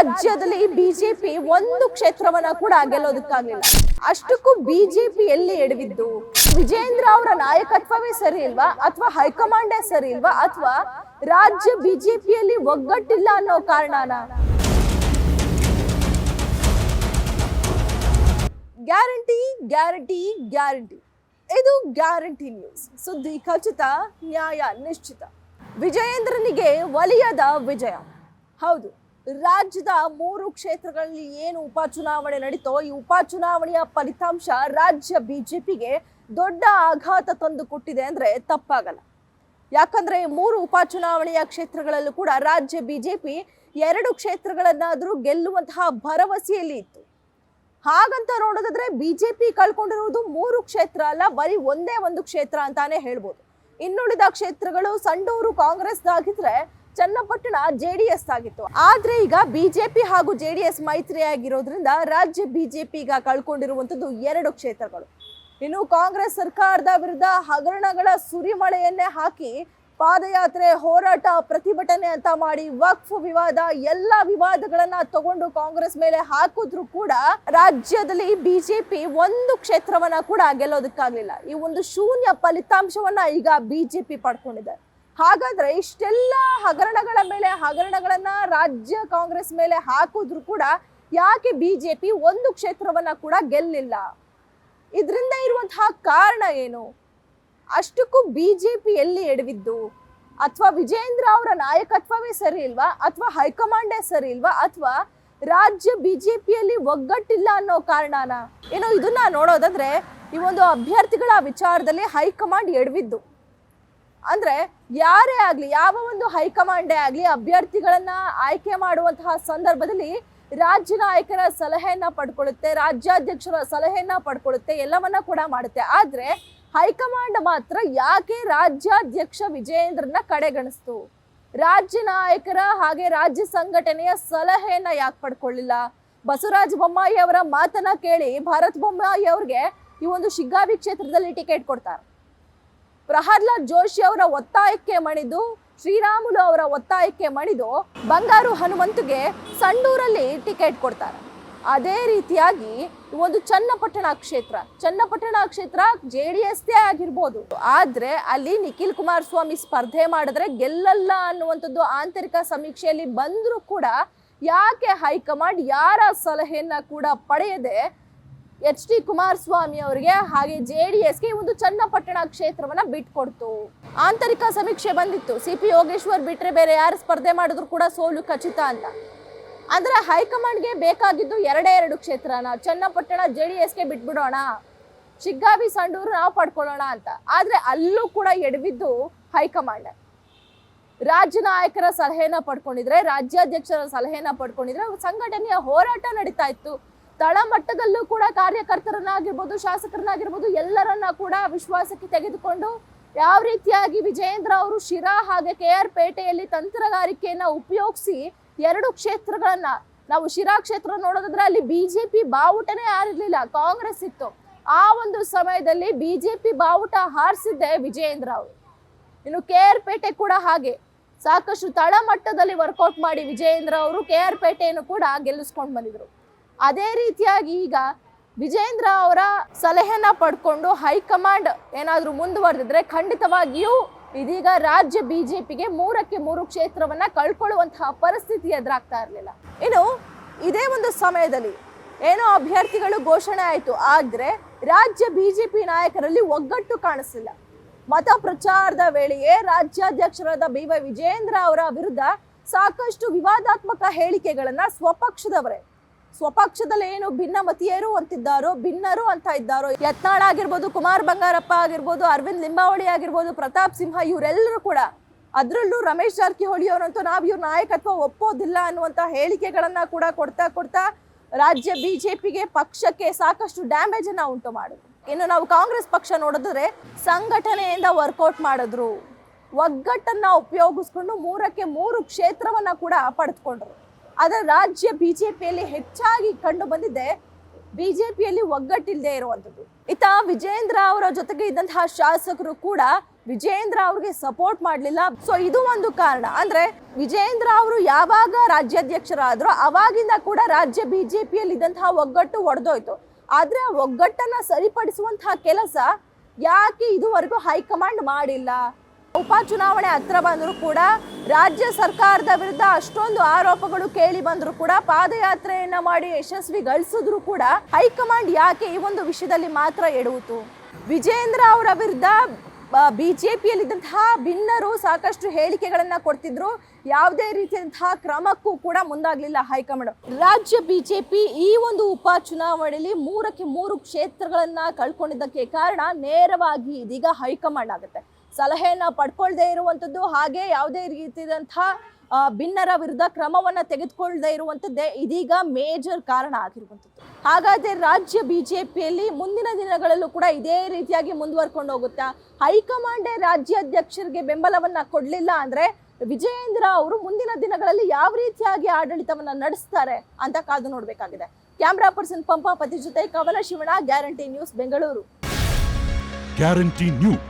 ರಾಜ್ಯದಲ್ಲಿ ಬಿಜೆಪಿ ಒಂದು ಕ್ಷೇತ್ರವನ್ನ ಕೂಡ ಗೆಲ್ಲೋದಕ್ಕಾಗಲಿಲ್ಲ. ಅಷ್ಟಕ್ಕೂ ಬಿಜೆಪಿ ಎಲ್ಲಿ ಎಡವಿದ್ದು? ವಿಜೇಂದ್ರ ಅವರ ನಾಯಕತ್ವವೇ ಸರಿ ಇಲ್ವಾ? ಅಥವಾ ಹೈಕಮಾಂಡೇ ಸರಿ ಇಲ್ವಾ? ಅಥವಾ ರಾಜ್ಯ ಬಿಜೆಪಿಯಲ್ಲಿ ಒಗ್ಗಟ್ಟಿಲ್ಲ ಅನ್ನೋ ಕಾರಣನ? Guarantee guarantee guarantee. ಇದು ಗ್ಯಾರಂಟಿ ನ್ಯೂಸ್. ಸುದ್ದಿ ಖಚಿತ, ನ್ಯಾಯ ನಿಶ್ಚಿತ. ವಿಜಯೇಂದ್ರನಿಗೆ ಒಲಿಯದ ವಿಜಯ. ಹೌದು. ರಾಜ್ಯದ ಮೂರು ಕ್ಷೇತ್ರಗಳಲ್ಲಿ ಏನು ಉಪಚುನಾವಣೆ ನಡೀತೋ ಈ ಉಪಚುನಾವಣೆಯ ಫಲಿತಾಂಶ ರಾಜ್ಯ ಬಿಜೆಪಿಗೆ ದೊಡ್ಡ ಆಘಾತ ತಂದು ಕೊಟ್ಟಿದೆ ಅಂದ್ರೆ ತಪ್ಪಾಗಲ್ಲ. ಯಾಕಂದ್ರೆ ಮೂರು ಉಪಚುನಾವಣೆಯ ಕ್ಷೇತ್ರಗಳಲ್ಲೂ ಕೂಡ ರಾಜ್ಯ ಬಿಜೆಪಿ ಎರಡು ಕ್ಷೇತ್ರಗಳನ್ನಾದರೂ ಗೆಲ್ಲುವಂತಹ ಭರವಸೆಯಲ್ಲಿ ಇತ್ತು. ಹಾಗಂತ ನೋಡೋದಾದ್ರೆ ಬಿಜೆಪಿ ಕಳ್ಕೊಂಡಿರುವುದು ಮೂರು ಕ್ಷೇತ್ರ ಅಲ್ಲ, ಬರೀ ಒಂದೇ ಒಂದು ಕ್ಷೇತ್ರ ಅಂತಾನೆ ಹೇಳ್ಬೋದು. ಇನ್ನುಳಿದ ಕ್ಷೇತ್ರಗಳು ಸಂಡೂರು ಕಾಂಗ್ರೆಸ್ದಾಗಿದ್ರೆ ಚನ್ನಪಟ್ಟಣ ಜೆ ಡಿ ಎಸ್ ಆಗಿತ್ತು. ಆದ್ರೆ ಈಗ ಬಿಜೆಪಿ ಹಾಗೂ ಜೆ ಡಿ ಎಸ್ ಮೈತ್ರಿ ಆಗಿರೋದ್ರಿಂದ ರಾಜ್ಯ ಬಿಜೆಪಿ ಈಗ ಕಳ್ಕೊಂಡಿರುವಂತದ್ದು ಎರಡು ಕ್ಷೇತ್ರಗಳು. ಇನ್ನು ಕಾಂಗ್ರೆಸ್ ಸರ್ಕಾರದ ವಿರುದ್ಧ ಹಗರಣಗಳ ಸುರಿಮಳೆಯನ್ನೇ ಹಾಕಿ ಪಾದಯಾತ್ರೆ, ಹೋರಾಟ, ಪ್ರತಿಭಟನೆ ಅಂತ ಮಾಡಿ ವಕ್ಫ್ ವಿವಾದ, ಎಲ್ಲ ವಿವಾದಗಳನ್ನ ತಗೊಂಡು ಕಾಂಗ್ರೆಸ್ ಮೇಲೆ ಹಾಕಿದ್ರು ಕೂಡ ರಾಜ್ಯದಲ್ಲಿ ಬಿಜೆಪಿ ಒಂದು ಕ್ಷೇತ್ರವನ್ನ ಕೂಡ ಗೆಲ್ಲೋದಕ್ಕಾಗ್ಲಿಲ್ಲ. ಈ ಒಂದು ಶೂನ್ಯ ಫಲಿತಾಂಶವನ್ನ ಈಗ ಬಿಜೆಪಿ ಪಡ್ಕೊಂಡಿದೆ. ಹಾಗಾದ್ರೆ ಇಷ್ಟೆಲ್ಲ ಹಗರಣಗಳ ಮೇಲೆ, ಹಗರಣಗಳನ್ನ ರಾಜ್ಯ ಕಾಂಗ್ರೆಸ್ ಮೇಲೆ ಹಾಕಿದ್ರು ಕೂಡ ಯಾಕೆ ಬಿಜೆಪಿ ಒಂದು ಕ್ಷೇತ್ರವನ್ನ ಕೂಡ ಗೆಲ್ಲಿಲ್ಲ? ಇದರಿಂದ ಇರುವಂತಹ ಕಾರಣ ಏನು? ಅಷ್ಟಕ್ಕೂ ಬಿಜೆಪಿ ಎಲ್ಲಿ ಎಡವಿದ್ದು? ಅಥವಾ ವಿಜೇಂದ್ರ ಅವರ ನಾಯಕತ್ವವೇ ಸರಿ ಇಲ್ವಾ? ಅಥವಾ ಹೈಕಮಾಂಡೇ ಸರಿ ಇಲ್ವಾ? ಅಥವಾ ರಾಜ್ಯ ಬಿಜೆಪಿಯಲ್ಲಿ ಒಗ್ಗಟ್ಟಿಲ್ಲ ಅನ್ನೋ ಕಾರಣನ? ಏನೋ ಇದನ್ನ ನೋಡೋದಾದ್ರೆ ಈ ಒಂದು ಅಭ್ಯರ್ಥಿಗಳ ವಿಚಾರದಲ್ಲಿ ಹೈಕಮಾಂಡ್ ಎಡವಿದ್ದು. ಅಂದ್ರೆ ಯಾರೇ ಆಗಲಿ, ಯಾವ ಒಂದು ಹೈಕಮಾಂಡೇ ಆಗಲಿ ಅಭ್ಯರ್ಥಿಗಳನ್ನ ಆಯ್ಕೆ ಮಾಡುವಂತಹ ಸಂದರ್ಭದಲ್ಲಿ ರಾಜ್ಯ ನಾಯಕರ ಸಲಹೆಯನ್ನ ಪಡ್ಕೊಳ್ಳುತ್ತೆ, ರಾಜ್ಯಾಧ್ಯಕ್ಷರ ಸಲಹೆಯನ್ನ ಪಡ್ಕೊಳ್ಳುತ್ತೆ, ಎಲ್ಲವನ್ನ ಕೂಡ ಮಾಡುತ್ತೆ. ಆದ್ರೆ ಹೈಕಮಾಂಡ್ ಮಾತ್ರ ಯಾಕೆ ರಾಜ್ಯಾಧ್ಯಕ್ಷ ವಿಜಯೇಂದ್ರನ ಕಡೆಗಣಿಸ್ತು? ರಾಜ್ಯ ನಾಯಕರ ಹಾಗೆ ರಾಜ್ಯ ಸಂಘಟನೆಯ ಸಲಹೆಯನ್ನ ಯಾಕೆ ಪಡ್ಕೊಳ್ಳಿಲ್ಲ? ಬಸವರಾಜ ಬೊಮ್ಮಾಯಿ ಅವರ ಮಾತನ್ನ ಕೇಳಿ ಭಾರತ್ ಬೊಮ್ಮಾಯಿ ಅವ್ರಿಗೆ ಈ ಒಂದು ಶಿಗ್ಗಾವಿ ಕ್ಷೇತ್ರದಲ್ಲಿ ಟಿಕೆಟ್ ಕೊಡ್ತಾರೆ. ಪ್ರಹ್ಲಾದ್ ಜೋಶಿ ಅವರ ಒತ್ತಾಯಕ್ಕೆ ಮಣಿದು, ಶ್ರೀರಾಮುಲು ಅವರ ಒತ್ತಾಯಕ್ಕೆ ಮಣಿದು ಬಂಗಾರು ಹನುಮಂತಗೆ ಸಂಡೂರಲ್ಲಿ ಟಿಕೆಟ್ ಕೊಡ್ತಾರೆ. ಅದೇ ರೀತಿಯಾಗಿ ಒಂದು ಚನ್ನಪಟ್ಟಣ ಕ್ಷೇತ್ರ ಚನ್ನಪಟ್ಟಣ ಕ್ಷೇತ್ರ ಜೆ ಡಿ ಎಸ್ದೇ ಆಗಿರ್ಬೋದು. ಆದ್ರೆ ಅಲ್ಲಿ ನಿಖಿಲ್ ಕುಮಾರಸ್ವಾಮಿ ಸ್ಪರ್ಧೆ ಮಾಡಿದ್ರೆ ಗೆಲ್ಲಲ್ಲ ಅನ್ನುವಂಥದ್ದು ಆಂತರಿಕ ಸಮೀಕ್ಷೆಯಲ್ಲಿ ಬಂದರೂ ಕೂಡ ಯಾಕೆ ಹೈಕಮಾಂಡ್ ಯಾರ ಸಲಹೆಯನ್ನ ಕೂಡ ಪಡೆಯದೆ ಎಚ್ ಡಿ ಕುಮಾರಸ್ವಾಮಿ ಅವರಿಗೆ ಹಾಗೆ ಜೆ ಡಿ ಎಸ್ಗೆ ಒಂದು ಚನ್ನಪಟ್ಟಣ ಕ್ಷೇತ್ರವನ್ನ ಬಿಟ್ಕೊಡ್ತು. ಆಂತರಿಕ ಸಮೀಕ್ಷೆ ಬಂದಿತ್ತು. ಸಿ ಪಿ ಯೋಗೇಶ್ವರ್ ಬಿಟ್ಟರೆ ಬೇರೆ ಯಾರು ಸ್ಪರ್ಧೆ ಮಾಡಿದ್ರು ಕೂಡ ಸೋಲು ಖಚಿತ ಅಂತ ಅಂದ್ರೆ ಹೈಕಮಾಂಡ್ಗೆ ಬೇಕಾಗಿದ್ದು ಎರಡೇ ಎರಡು ಕ್ಷೇತ್ರನ. ಚನ್ನಪಟ್ಟಣ ಜೆ ಡಿ ಎಸ್ಗೆ ಬಿಟ್ಬಿಡೋಣ. ಶಿಗ್ಗಾವಿ, ಸಂಡೂರು ನಾವು ಪಡ್ಕೊಳ್ಳೋಣ ಅಂತ. ಆದ್ರೆ ಅಲ್ಲೂ ಕೂಡ ಎಡವಿದ್ದು ಹೈಕಮಾಂಡ್. ರಾಜ್ಯ ನಾಯಕರ ಸಲಹೆನ ಪಡ್ಕೊಂಡಿದ್ರೆ, ರಾಜ್ಯಾಧ್ಯಕ್ಷರ ಸಲಹೆನ ಪಡ್ಕೊಂಡಿದ್ರೆ, ಸಂಘಟನೆಯ ಹೋರಾಟ ನಡೀತಾ ಇತ್ತು. ತಳಮಟ್ಟದಲ್ಲೂ ಕೂಡ ಕಾರ್ಯಕರ್ತರನ್ನಾಗಿರ್ಬೋದು, ಶಾಸಕರನ್ನಾಗಿರ್ಬೋದು, ಎಲ್ಲರನ್ನ ಕೂಡ ವಿಶ್ವಾಸಕ್ಕೆ ತೆಗೆದುಕೊಂಡು ಯಾವ ರೀತಿಯಾಗಿ ವಿಜಯೇಂದ್ರ ಅವರು ಶಿರಾ ಹಾಗೆ ಕೆ ಆರ್ ಪೇಟೆಯಲ್ಲಿ ತಂತ್ರಗಾರಿಕೆಯನ್ನ ಉಪಯೋಗಿಸಿ ಎರಡು ಕ್ಷೇತ್ರಗಳನ್ನ, ನಾವು ಶಿರಾ ಕ್ಷೇತ್ರ ನೋಡೋದಾದ್ರೆ ಅಲ್ಲಿ ಬಿಜೆಪಿ ಬಾವುಟನೇ ಆರಿರ್ಲಿಲ್ಲ ಕಾಂಗ್ರೆಸ್ ಇತ್ತು. ಆ ಒಂದು ಸಮಯದಲ್ಲಿ ಬಿಜೆಪಿ ಬಾವುಟ ಹಾರಿಸಿದ್ದೆ ವಿಜಯೇಂದ್ರ ಅವರು. ಇನ್ನು ಕೆ ಆರ್ ಪೇಟೆ ಕೂಡ ಹಾಗೆ. ಸಾಕಷ್ಟು ತಳಮಟ್ಟದಲ್ಲಿ ವರ್ಕೌಟ್ ಮಾಡಿ ವಿಜಯೇಂದ್ರ ಅವರು ಕೆ ಆರ್ ಪೇಟೆಯನ್ನು ಕೂಡ ಗೆಲ್ಲಿಸ್ಕೊಂಡು ಬಂದಿದ್ರು. ಅದೇ ರೀತಿಯಾಗಿ ಈಗ ವಿಜೇಂದ್ರ ಅವರ ಸಲಹೆನ ಪಡ್ಕೊಂಡು ಹೈಕಮಾಂಡ್ ಏನಾದರೂ ಮುಂದುವರೆದಿದ್ರೆ ಖಂಡಿತವಾಗಿಯೂ ಇದೀಗ ರಾಜ್ಯ ಬಿಜೆಪಿಗೆ ಮೂರಕ್ಕೆ ಮೂರು ಕ್ಷೇತ್ರವನ್ನ ಕಳ್ಕೊಳ್ಳುವಂತಹ ಪರಿಸ್ಥಿತಿ ಎದುರಾಗ್ತಾ ಇರಲಿಲ್ಲ. ಇನ್ನು ಇದೇ ಒಂದು ಸಮಯದಲ್ಲಿ ಏನೋ ಅಭ್ಯರ್ಥಿಗಳು ಘೋಷಣೆ ಆಯಿತು. ಆದ್ರೆ ರಾಜ್ಯ ಬಿಜೆಪಿ ನಾಯಕರಲ್ಲಿ ಒಗ್ಗಟ್ಟು ಕಾಣಿಸಿಲ್ಲ ಮತ ಪ್ರಚಾರದ ವೇಳೆಯೇ ರಾಜ್ಯಾಧ್ಯಕ್ಷರಾದ ಬಿ ವೈ ವಿಜೇಂದ್ರ ಅವರ ವಿರುದ್ಧ ಸಾಕಷ್ಟು ವಿವಾದಾತ್ಮಕ ಹೇಳಿಕೆಗಳನ್ನು ಸ್ವಪಕ್ಷದವರೇ ಸ್ವಪಕ್ಷದಲ್ಲಿ ಏನು ಭಿನ್ನಮತೀಯರು ಅಂತಿದ್ದಾರೋ, ಭಿನ್ನರು ಅಂತ ಇದ್ದಾರೋ, ಯತ್ನಾಳ್ ಆಗಿರ್ಬೋದು, ಕುಮಾರ್ ಬಂಗಾರಪ್ಪ ಆಗಿರ್ಬೋದು, ಅರವಿಂದ್ ಲಿಂಬಾವಳಿ ಆಗಿರ್ಬೋದು, ಪ್ರತಾಪ್ ಸಿಂಹ ಇವರೆಲ್ಲರೂ ಕೂಡ ಅದರಲ್ಲೂ ರಮೇಶ್ ಜಾರಕಿಹೊಳಿ ಅವರಂತೂ ನಾವು ಇವ್ರ ನಾಯಕತ್ವ ಒಪ್ಪೋದಿಲ್ಲ ಅನ್ನುವಂಥ ಹೇಳಿಕೆಗಳನ್ನು ಕೂಡ ಕೊಡ್ತಾ ಕೊಡ್ತಾ ರಾಜ್ಯ ಬಿ ಜೆ ಪಿಗೆ ಪಕ್ಷಕ್ಕೆ ಸಾಕಷ್ಟು ಡ್ಯಾಮೇಜ್ ಅನ್ನ ಉಂಟು ಮಾಡಿದ್ರು. ಇನ್ನು ನಾವು ಕಾಂಗ್ರೆಸ್ ಪಕ್ಷ ನೋಡಿದ್ರೆ ಸಂಘಟನೆಯಿಂದ ವರ್ಕೌಟ್ ಮಾಡಿದ್ರು. ಒಗ್ಗಟ್ಟನ್ನ ಉಪಯೋಗಿಸ್ಕೊಂಡು ಮೂರಕ್ಕೆ ಮೂರು ಕ್ಷೇತ್ರವನ್ನ ಕೂಡ ಪಡೆದುಕೊಂಡ್ರು. ಆದರೆ ರಾಜ್ಯ ಬಿಜೆಪಿಯಲ್ಲಿ ಹೆಚ್ಚಾಗಿ ಕಂಡು ಬಂದಿದೆ. ಬಿಜೆಪಿಯಲ್ಲಿ ಒಗ್ಗಟ್ಟಿಲ್ಲದೆ ಇರುವಂಥದ್ದು. ಇತ್ತ ವಿಜೇಂದ್ರ ಅವರ ಜೊತೆಗೆ ಇದ್ದಂತಹ ಶಾಸಕರು ಕೂಡ ವಿಜೇಂದ್ರ ಅವ್ರಿಗೆ ಸಪೋರ್ಟ್ ಮಾಡಲಿಲ್ಲ. ಸೊ ಇದು ಒಂದು ಕಾರಣ. ಅಂದ್ರೆ ವಿಜೇಂದ್ರ ಅವರು ಯಾವಾಗ ರಾಜ್ಯಾಧ್ಯಕ್ಷರಾದ್ರು ಅವಾಗಿಂದ ಕೂಡ ರಾಜ್ಯ ಬಿಜೆಪಿಯಲ್ಲಿ ಇದ್ದಂತಹ ಒಗ್ಗಟ್ಟು ಒಡೆದೋಯ್ತು. ಆದರೆ ಒಗ್ಗಟ್ಟನ್ನ ಸರಿಪಡಿಸುವಂತಹ ಕೆಲಸ ಯಾಕೆ ಇದುವರೆಗೂ ಹೈಕಮಾಂಡ್ ಮಾಡಿಲ್ಲ? ಉಪಚುನಾವಣೆ ಹತ್ರ ಬಂದರೂ ಕೂಡ ರಾಜ್ಯ ಸರ್ಕಾರದ ವಿರುದ್ಧ ಅಷ್ಟೊಂದು ಆರೋಪಗಳು ಕೇಳಿ ಬಂದರೂ ಕೂಡ ಪಾದಯಾತ್ರೆಯನ್ನ ಮಾಡಿ ಯಶಸ್ವಿ ಗಳಿಸಿದ್ರು ಕೂಡ ಹೈಕಮಾಂಡ್ ಯಾಕೆ ಈ ಒಂದು ವಿಷಯದಲ್ಲಿ ಮಾತ್ರ ಎಡುವುದು ವಿಜೇಂದ್ರ ಅವರ ವಿರುದ್ಧ ಬಿಜೆಪಿಯಲ್ಲಿದ್ದಂತಹ ಭಿನ್ನರು ಸಾಕಷ್ಟು ಹೇಳಿಕೆಗಳನ್ನ ಕೊಡ್ತಿದ್ರು. ಯಾವುದೇ ರೀತಿಯಂತಹ ಕ್ರಮಕ್ಕೂ ಕೂಡ ಮುಂದಾಗಲಿಲ್ಲ ಹೈಕಮಾಂಡ್. ರಾಜ್ಯ ಬಿಜೆಪಿ ಈ ಒಂದು ಉಪ ಚುನಾವಣೆಯಲ್ಲಿ ಮೂರಕ್ಕೆ ಮೂರು ಕ್ಷೇತ್ರಗಳನ್ನ ಕಳ್ಕೊಂಡಿದ್ದಕ್ಕೆ ಕಾರಣ ನೇರವಾಗಿ ಇದೀಗ ಹೈಕಮಾಂಡ್ ಆಗುತ್ತೆ. ಸಲಹೆಯನ್ನ ಪಡ್ಕೊಳ್ದೇ ಇರುವಂಥದ್ದು ಹಾಗೆ ಯಾವುದೇ ರೀತಿಯಾದಂತಹ ಭಿನ್ನರ ವಿರುದ್ಧ ಕ್ರಮವನ್ನ ತೆಗೆದುಕೊಳ್ಳದೆ ಇರುವಂಥದ್ದೇ ಇದೀಗ ಮೇಜರ್ ಕಾರಣ ಆಗಿರುವಂಥದ್ದು. ಹಾಗಾದ್ರೆ ರಾಜ್ಯ ಬಿಜೆಪಿಯಲ್ಲಿ ಮುಂದಿನ ದಿನಗಳಲ್ಲೂ ಕೂಡ ಇದೇ ರೀತಿಯಾಗಿ ಮುಂದುವರ್ಕೊಂಡು ಹೋಗುತ್ತಾ? ಹೈಕಮಾಂಡೇ ರಾಜ್ಯಾಧ್ಯಕ್ಷರಿಗೆ ಬೆಂಬಲವನ್ನ ಕೊಡಲಿಲ್ಲ ಅಂದ್ರೆ ವಿಜಯೇಂದ್ರ ಅವರು ಮುಂದಿನ ದಿನಗಳಲ್ಲಿ ಯಾವ ರೀತಿಯಾಗಿ ಆಡಳಿತವನ್ನ ನಡೆಸ್ತಾರೆ ಅಂತ ಕಾದು ನೋಡಬೇಕಾಗಿದೆ. ಕ್ಯಾಮ್ರಾ ಪರ್ಸನ್ ಪಂಪಾಪತಿ ಜೊತೆ Kavana ಶಿವಣ guarantee news Bengaluru. Guarantee news